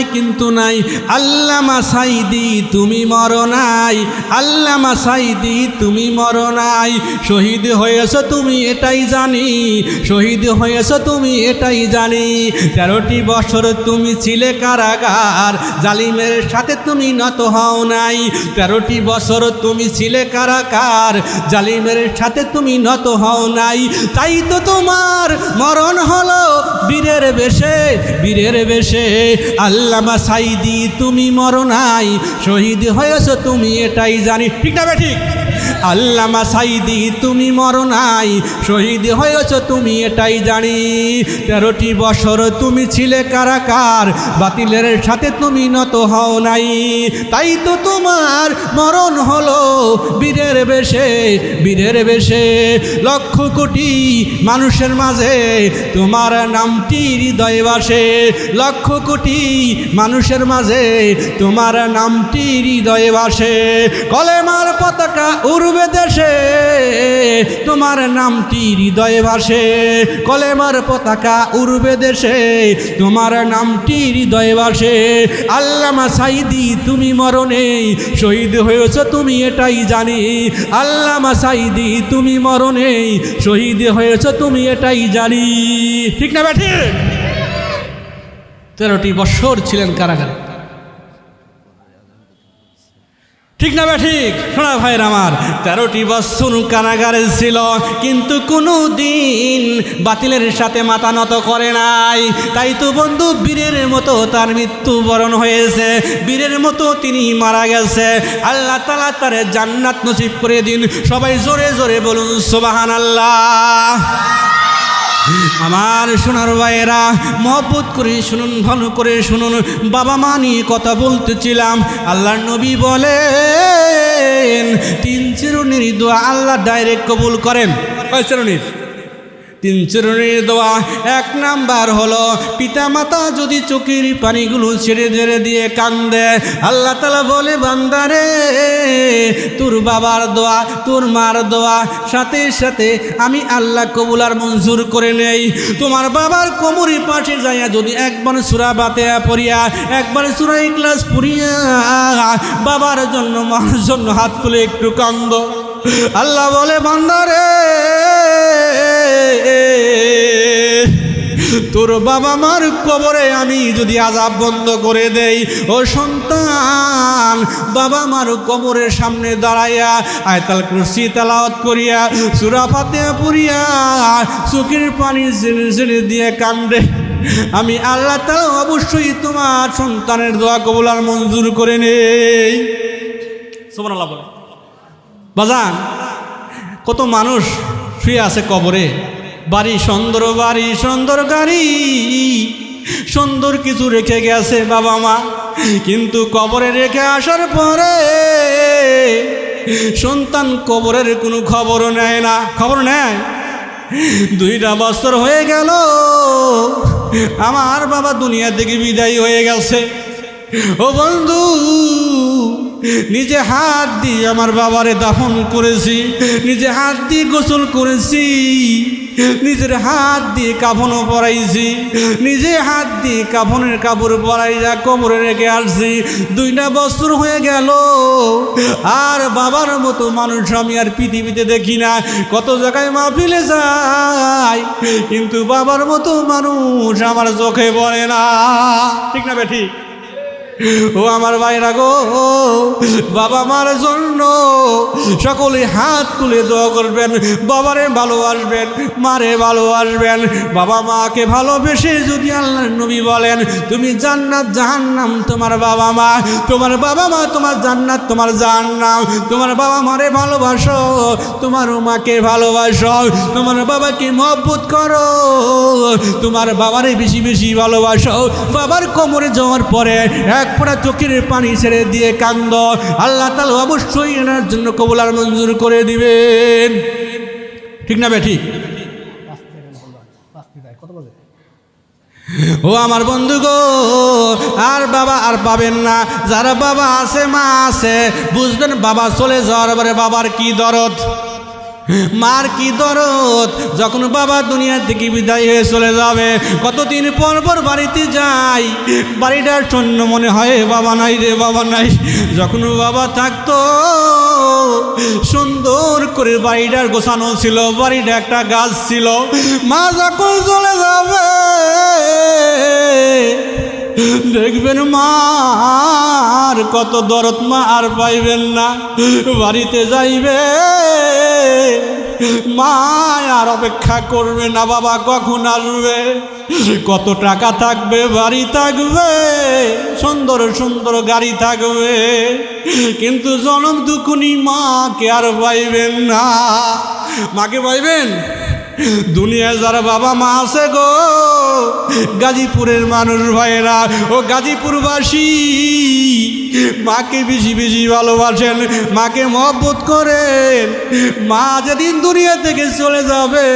নাই কিন্তু নাই। আল্লামা সাইদি, তুমি মরো নাই। আল্লামা সাইদি, তুমি মরো নাই। শহীদ হয়েছ তুমি এটাই জানি। শহীদ হয়েছ তুমি এটাই জানি। তেরোটি বছর তুমি ছিলে কারাগার। জালিমের সাথে তুমি নত হও নাই। তেরোটি বছর তুমি ছিলে কারাগার। জালিমের সাথে তুমি নত হও নাই। তাই তো তোমার মরণ হলো বীরের বেশে বীরের বেশে। আল্লামা সাইদি, তুমি মরো নাই। শহীদ হয়েছ তুমি, এটাই জানি। ঠিক না ঠিক? আল্লামা সাইদি, তুমি মরো নাই। শহীদ হয়েছ তুমি, এটাই জানি। তেরোটি বছর তুমি ছিলে কারাকার, বাতিলের সাথে তুমি নত হও নাই। তাই তো তোমার মরণ হলো বীরের বেশে বীরের বেশে। লক্ষ কোটি মানুষের মাঝে তোমার নামটি হৃদয়ে বাসে লক্ষ কোটি মানুষের মাঝে তোমার নামটি হৃদয়ে বাসে কলেমার পতাকা উড়বে দেশে, তোমার নামটি হৃদয়ে ভাসে। কলেমার পতাকা উড়বে দেশে, তোমার নামটি হৃদয়ে ভাসে। আল্লামা সাইদি, তুমি মরণে শহীদ হয়েছ, তুমি এটাই জানি। আল্লামা সাইদি, তুমি মরণে শহীদ হয়েছ তুমি এটাই জানি। ঠিক না ব্যাঠি তেরোটি বৎসর ছিলেন কারাগারে। ঠিক না ঠিক? শোনা ভাইয়ের আমার, তেরোটি বৎসর কারাগারে ছিল, কিন্তু কোনো দিন বাতিলের সাথে মাথা নত করে নাই। তাই তো বন্ধু, বীরের মতো তার মৃত্যুবরণ হয়েছে। বীরের মতো তিনি মারা গেছে। আল্লাহ তালা তার জান্নাত নসিব করে দিন। সবাই জোরে জোরে বলুন সোবাহান আল্লাহ আমার সোনার ভাইয়েরা, মহব্বত করে শুনুন, ভালো করে শুনুন। বাবা মা নিয়ে কথা বলতেছিলাম। আল্লাহ নবী বলেন, তিন চিরুনির দোয়া আল্লাহ ডাইরেক্ট কবুল করেন। চিরুনির তিন চিরুনির দোয়া এক নাম্বার হলো পিতা মাতা যদি চোখের পানিগুলো ছেড়ে ছেড়ে দিয়ে কান্দে, আল্লাহ তালা বলে বান্দারে তোর বাবার দোয়া, তোর মার দোয়া, সাথে সাথে আমি আল্লাহ কবুল আর মঞ্জুর করে নেই। তোমার বাবার কোমরি পাশে যাইয়া যদি একবার সুরা বাতে পড়িয়া, একবার সুরা ক্লাস পড়িয়া, বাবার জন্য, মার জন্য হাত তুলে একটু কান্দ। আল্লাহ বলে বান্দারে তোর বাবা মার কবরে আমি যদি আজাব বন্ধ করে দেই, ও সন্তান, বাবা মার কবরের সামনে দাঁড়াইয়া আয়তাল কুরসি তালাওয়াত করিয়া, সুরা ফাতে পুরিয়া চোখের পানি জেনে জেনে দিয়ে কান্দে। আমি আল্লাহ তালা অবশ্যই তোমার সন্তানের দোয়া কবুল আর মঞ্জুর করে নেই। সোমান আল্লাহ বাজান, কত মানুষ শুয়ে আছে কবরে। বাড়ি সুন্দর বাড়ি সুন্দর, গাড়ি। সুন্দর কিছু রেখে গেছে বাবা মা। কিন্তু কবরে রেখে আসার পরে সন্তান কবরের কোনো খবরও নেয় না। খবর নেয়? দুইটা বছর হয়ে গেল, আমার বাবা দুনিয়া থেকে বিদায় হয়ে গেছে। ও বন্ধু নিজে হাত দিয়ে আমার বাবারে দাফন করেছি, নিজে হাত দিয়ে গোসল করেছি, নিজের হাত দিয়ে কাফনও পরাইছি, নিজে হাত দিয়ে কাফনের কাপড় পরাইয়া কোমরে রেখে আসছি। দুইটা বছর হয়ে গেল, আর বাবার মতো মানুষ আমি আর পৃথিবীতে দেখি না। কত জায়গায় মাহফিলে যায় কিন্তু বাবার মতো মানুষ আমার চোখে পড়ে না। ঠিক না বে ঠিক ও আমার ভাইরা গো, বাবা মার জন্য সকলে হাত তুলে দোয়া করবেন, বাবারে ভালোবাসবেন মারে ভালোবাসবেন বাবা মাকে ভালোবেসে যদি আল্লাহ নবী বলেন, তুমি জান্নাত, জাহান্নাম, তোমার বাবা মা, তোমার বাবা মা, তোমার জান্নাত, তোমার জাহান্নাম, তোমার বাবা মারে ভালোবাসো, তোমার মাকে ভালোবাসো, তোমার বাবাকে মহব্বত করো, তোমার বাবারে বেশি বেশি ভালোবাসো, বাবার কোমরে যাওয়ার পরে এক ফোঁটা চোখের পানি ছেড়ে দিয়ে কান্দ। আল্লাহ তালা অবশ্যই এনার জন্য কবুলার মঞ্জুর করে দিবেন। ঠিক না বে, ঠিক? ও আমার বন্ধু গো, আর বাবা আর পাবেন না। যারা বাবা আছে, মা আছে, বুঝবেন বাবা চলে যাওয়ার পরে বাবার কি দরদ? মার কি দরদ? যখন বাবা দুনিয়া থেকে বিদায় হয়ে চলে যাবে, কতদিন পর পর বাড়িতে যাই বাড়িটার শূন্য মনে হয়, বাবা নাই রে, বাবা নাই। যখন বাবা থাকতো, সুন্দর করে বাড়িটার গোছানো ছিল, বাড়িটা একটা গাছ ছিল। মা যখন চলে যাবে, দেখবেন মার কত দরদ মা আর পাইবেন না। বাড়িতে যাইবে মা আর অপেক্ষা করবে না বাবা, কখন আসবে? কত টাকা থাকবে, বাড়ি থাকবে, সুন্দর সুন্দর গাড়ি থাকবে। কিন্তু জনম দুকুনি মাকে আর পাইবেন না। মাকে পাইবেন দুনিয়ায় যারা বাবা মা আছে গো, গাজীপুরের মানুষ ভাইয়েরা, ও গাজীপুরবাসী মাকে বেশি বেশি ভালোবাসেন, মাকে মহব্বত করেন। মা যেদিন দুনিয়া থেকে চলে যাবে,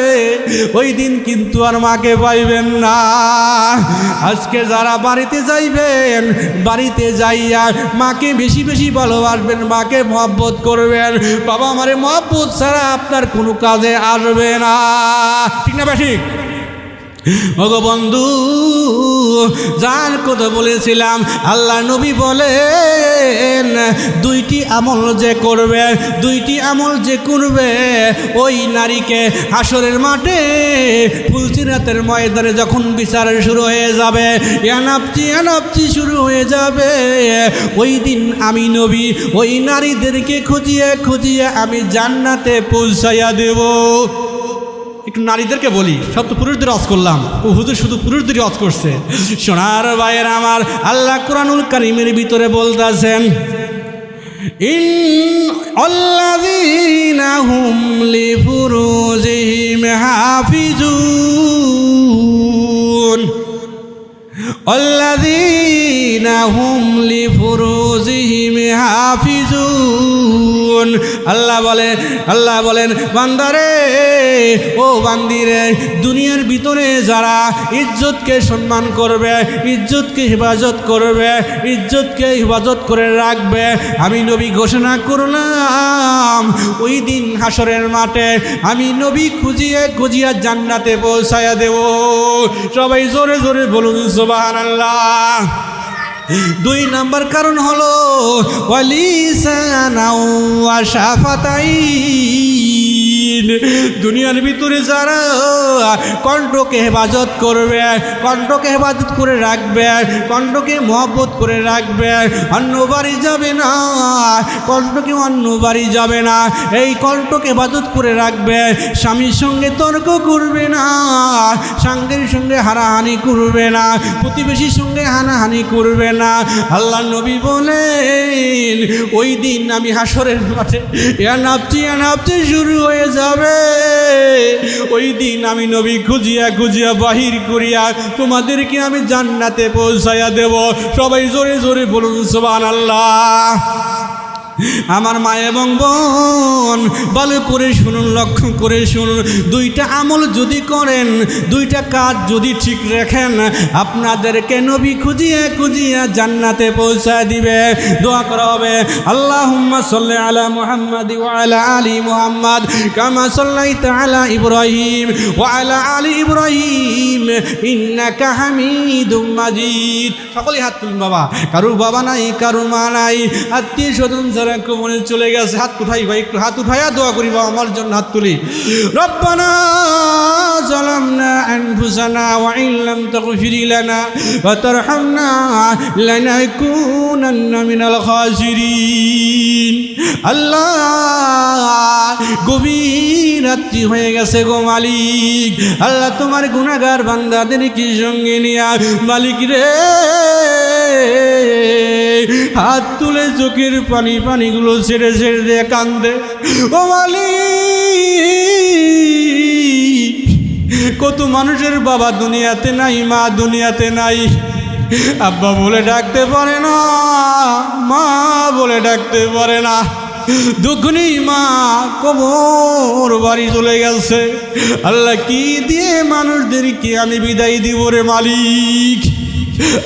ওই দিন কিন্তু আর মাকে পাইবেন না। আজকে যারা বাড়িতে যাইবেন, বাড়িতে যাইয়া মাকে বেশি বেশি ভালোবাসবেন, মাকে মহব্বত করবেন। বাবা আমারে মহব্বত ছাড়া আপনার কোনো কাজে আসবে না। ঠিক না বেশি ওগো বন্ধু, যার কথা বলেছিলাম, আল্লাহ নবী বলেন, দুইটি আমল যে করবে, দুইটি আমল যে করবে, ওই নারীকে হাসরের মাঠে ফুলসিরাতের ময়দানে যখন বিচার শুরু হয়ে যাবে এনাপচি এনাপচি শুরু হয়ে যাবে, ওই দিন আমি নবী, ওই নারীদেরকে খুঁজিয়ে খুঁজিয়ে আমি জান্নাতে পৌঁছাইয়া দেব। একটু নারীদেরকে বলি, সব তো পুরুষদের অজ করলাম। ও হুজুর শুধু পুরুষদেরই অজ করছে। সোনার ভাইয়ের আমার আল্লাহ কোরআনুল কারিমের ভিতরে বলতেছেন, ইন হাফিজুন। আল্লাহ বলেন আল্লাহ বলেন, বান্দারে, ও বান্দিরে, দুনিয়ার ভিতরে যারা ইজ্জতকে সম্মান করবে, ইজ্জতকে হেফাজত করবে, ইজ্জতকে হেফাজত করে রাখবে, আমি নবী ঘোষণা করলাম, ওই দিন হাসরের মাঠে আমি নবী খুঁজিয়ে খুঁজিয়া জান্নাতে পৌঁছায়া দেব। সবাই জোরে জোরে বলুন আল্লাহ দুই নাম্বার কারণ হলো শাফাতাইন দুনিয়ার ভিতরে যারা কণ্ঠকে হেফাজত করবে, কণ্ঠকে হেফাজত করে রাখবে, কণ্ঠকে মহব্বত করে রাখবে, অন্য বাড়ি যাবে না, কণ্ঠকে অন্য বাড়ি যাবে না। এই কণ্ঠকে হেফাজত করে রাখবে, স্বামীর সঙ্গে তর্ক করবে না, সাঙ্গের সঙ্গে হানাহানি করবে না, প্রতিবেশীর সঙ্গে হানাহানি করবে না। আল্লাহ নবী বলেন, ওই দিন আমি হাসরের মাঠে নাপছি নাপছি শুরু হয়ে যাবে। ওই দিন আমি নবী খুঁজিয়া খুঁজিয়া বাহির করিয়া তোমাদেরকে আমি জান্নাতে পৌঁছাইয়া দেব। সবাই জোরে জোরে বলুন সোবান আল্লাহ আমার মা এবং বোন ভালো করে শুনুন, লক্ষ্য করে শুনুন। দুইটা আমল যদি করেন, দুইটা কাজ যদি ঠিক রাখেন, আপনাদেরকে নবী খুঁজিয়ে খুঁজিয়ে জান্নাতে পৌঁছায় দিবে। দোয়া করা হবে আল্লাহ সাল্লি আলা মুহাম্মাদ ওয়ালা আলী মুহাম্মদ কামা সাল্লাইতা আলা ইব্রাহিম ওয়ালা আলী ইব্রাহিম ইন্নাকা হামিদুম মাজিদ। সকলেই হাত তুলুন বাবা, কারুর বাবা নাই, কারুর মা নাই। আত্মীয় স্বজন যারা কমনে চলে গেছে হাত উঠাই ভাই একটু হাত উঠাইয়া দোয়া করি বাবা আমার জন্য হাত তুলি রব্বানা ظلمنا أنفسنا وإن لم تغفر لنا وترحمنا لنكونن من الخاسرين আল্লাহ গভীর রাত্রি হয়ে গেছে গো মালিক আল্লাহ তোমার গুণাগার বান্দাদের কি সঙ্গে নিয়া মালিক রে হাত তুলে চোখের পানি পানিগুলো ছেড়ে ছেড়ে দিয়ে কান্দে। ও মালিক, কত মানুষের বাবা দুনিয়াতে নাই, মা দুনিয়াতে নাই। আব্বা বলে ডাকতে পারে না, মা বলে ডাকতে পারে না। দুঃখনি মা কবর বাড়ি চলে গেছে। আল্লাহ কি দিয়ে মানুষদেরকে আমি বিদায় দিব রে মালিক?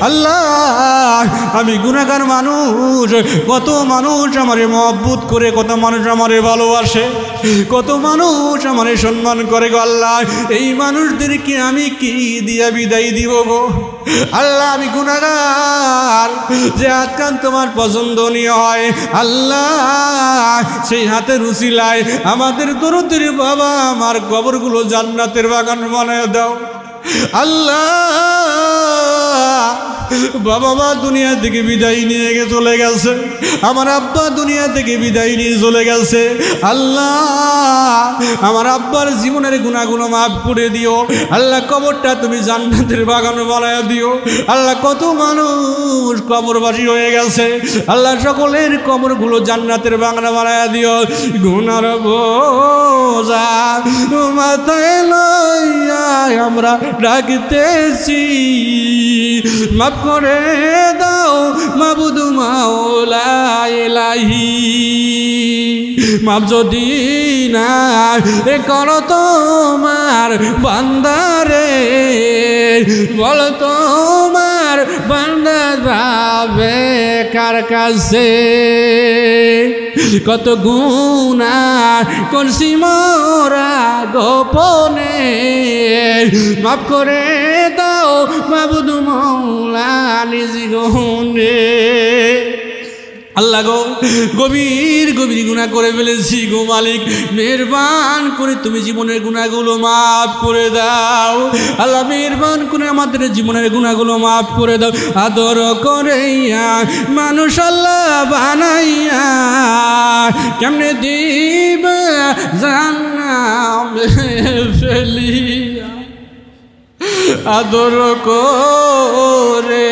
আল্লাহ, আমি গুণাগার মানুষ। কত মানুষ আমারে মহব্বত করে, কত মানুষ আমারে ভালোবাসে, কত মানুষ আমারে সম্মান করে গো আল্লাহ। এই মানুষদেরকে আমি কি দিয়া বিদায় দিব গো? আল্লাহ, আমি গুণাগার যে আজকাল তোমার পছন্দনীয় হয়। আল্লাহ, সেই হাতের উসিলায় আমাদের দরদের বাবা আমার কবরগুলো জান্নাতের বাগান বানায় দাও। আল্লাহ বাবা মা দুনিয়া থেকে বিদায় নিয়ে চলে গেছে। আমার আব্বা দুনিয়া থেকে বিদায় নিয়ে চলে গেছে। আল্লাহ, আমার আব্বার জীবনের গুণাগুলো মাফ করে দিও। আল্লাহ, কবরটা তুমি জান্নাতের বাগান বানায় দিও। আল্লাহ, কত মানুষ কবরবাসী হয়ে গেছে। আল্লাহ, সকলের কবরগুলো জান্নাতের বাগান বানায় দিও। বোঝা মাথায় লইয়া আমরা ডাকতেছি। মাফ করে দাও মাবুদু মাওলা এলাহি মাপ যদি না এ কর তোমার বান্দারে বল তোমার বান্দা যাবে কার কাছে? কত গুণা করছি মোরা গোপনে? মাফ করে দাও মাবুদু মৌলা নিজ গহনে আল্লাহ গো, গভীর গভীর গুণা করে ফেলেছি গো মালিক। মেহরবান করে তুমি জীবনের গুণাগুলো মাফ করে দাও। আল্লাহ মেহরবান করে আমাদের জীবনের গুণাগুলো মাফ করে দাও। আদর করাইয়া, মানুষ আল্লাহ বানাইয়া, কেমনে দিব ফেলিয়া। আদর করে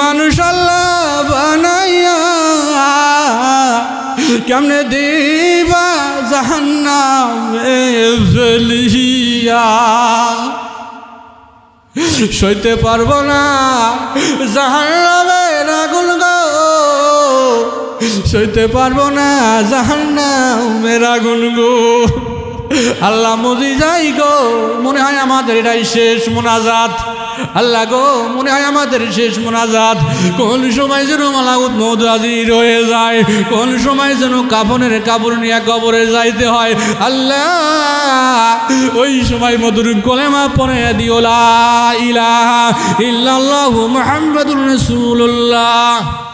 মানুষ আল্লাহ বানাইয়া কেমনে দিবা জাহান্নামে ফেলিয়া? সইতে পারব না জাহান্নামের আগুন গো। সইতে পারব না জাহান্নামের আগুন গো। আল্লাহ মজি যাই গো, মনে হয় আমাদের এটাই শেষ মোনাজাত। আল্লাহ গো, মনে হয় আমাদের শেষ মোনাজাত। কোন সময় যেন মালাউদ মৌদ হাজির হয়ে যায়, কোন সময় যেন কাফনের কাপড় নিয়ে কবরে যাইতে হয়। আল্লাহ, ওই সময় মধুর কলেমা পরে দিও, লা ইলাহা ইল্লাল্লাহু মুহাম্মাদুর রাসূলুল্লাহ।